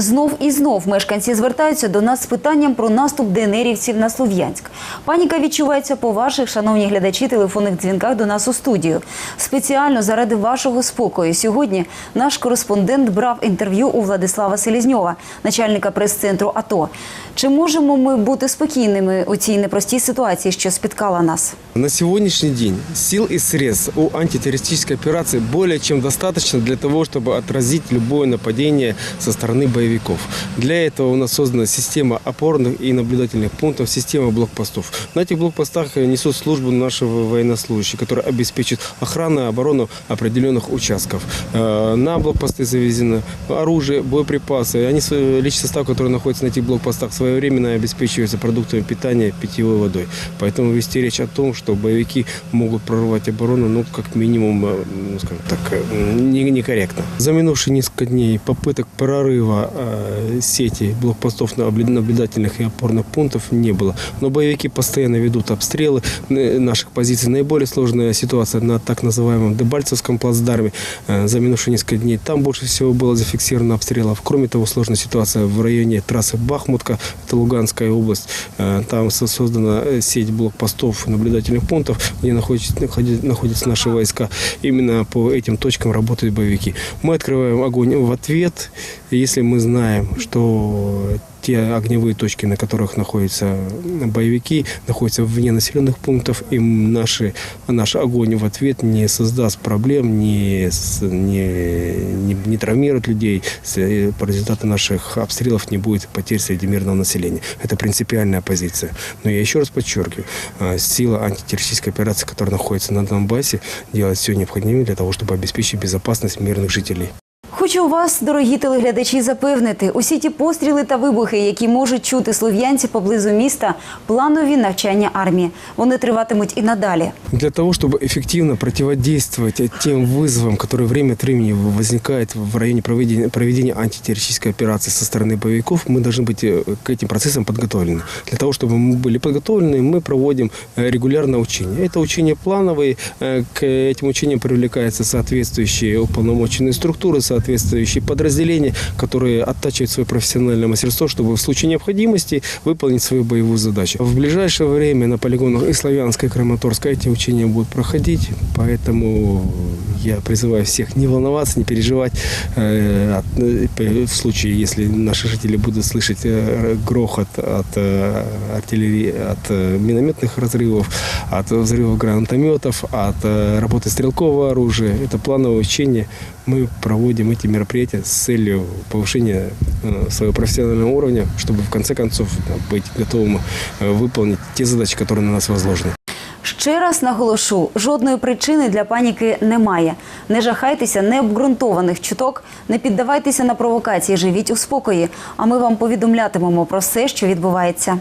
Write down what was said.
Знов і знов мешканці звертаються до нас з питанням про наступ ДНРівців на Слов'янськ. Паніка відчувається по ваших, шановні глядачі, телефонних дзвінках до нас у студію. Спеціально заради вашого спокою сьогодні наш кореспондент брав інтерв'ю у Владислава Селізньова, начальника прес-центру АТО. Чи можемо ми бути спокійними у цій непростій ситуації, що спіткала нас? На сегодняшний день сил и средств у антитеррористической операции более чем достаточно для того, чтобы отразить любое нападение со стороны боевиков. Для этого у нас создана система опорных и наблюдательных пунктов, система блокпостов. На этих блокпостах несут службу наши военнослужащие, которые обеспечивают охрану и оборону определенных участков. Э, На блокпосты завезено оружие, боеприпасы. Они, личный состав, который находится на этих блокпостах, своевременно обеспечивается продуктами питания, питьевой водой. Поэтому вести речь о том, что боевики могут прорвать оборону, ну, как минимум, э, ну, скажем так, э, не- некорректно. За минувшие несколько дней попыток прорыва сети блокпостов наблю- наблюдательных и опорных пунктов не было. Но боевики постоянно ведут обстрелы э, наших позиций. Наиболее сложная ситуация на так называемом Дебальцевском плацдарме э, за минувшие несколько дней. Там больше всего было зафиксировано обстрелов. Кроме того, сложная ситуация в районе трассы Бахмутка, это Луганская область. Э, Там со- создана э, сеть блокпостов наблюдательных пунктов, где находятся наши войска. Именно по этим точкам работают боевики. Мы открываем огонь в ответ, если мы знаем, что те огневые точки, на которых находятся боевики, находятся вне населенных пунктов, и наши, наш огонь в ответ не создаст проблем, не, не, не, не травмирует людей. Э, По результату наших обстрелов не будет потерь среди мирного населения. Это принципиальная позиция. Но я еще раз подчеркиваю, а, сила антитеррористической операции, которая находится на Донбассе, делает все необходимое для того, чтобы обеспечить безопасность мирных жителей. Хочу вас, дорогі телеглядачі, запевнити, усі ті постріли та вибухи, які можуть чути слов'янці поблизу міста, планові навчання армії. Вони триватимуть і надалі. Для того, чтобы эффективно противодействовать тем вызовам, которые время от времени возникают в районе проведения, проведения антитеррористической операции со стороны боевиков, мы должны быть э, к этим процессам подготовлены. Для того, чтобы мы были подготовлены, мы проводим э, регулярно учения. Это учения плановые, э, к этим учениям привлекаются соответствующие уполномоченные структуры, соответствующие подразделения, которые оттачивают свое профессиональное мастерство, чтобы в случае необходимости выполнить свою боевую задачу. В ближайшее время на полигонах и Славянска, и Краматорска эти учения будут проходить, поэтому я призываю всех не волноваться, не переживать э, э, в случае, если наши жители будут слышать э, грохот от артиллерии, от минометных разрывов, от взрывов гранатометов, от работы стрелкового оружия. Это плановое учение. Мы проводим эти мероприятия с целью повышения э, своего профессионального уровня, чтобы в конце концов да, быть готовым э, выполнить те задачи, которые на нас возложены. Ще раз наголошу: жодної причини для паніки немає. Не жахайтеся необґрунтованих чуток, не піддавайтеся на провокації, живіть у спокої. А ми вам повідомлятимемо про все, що відбувається.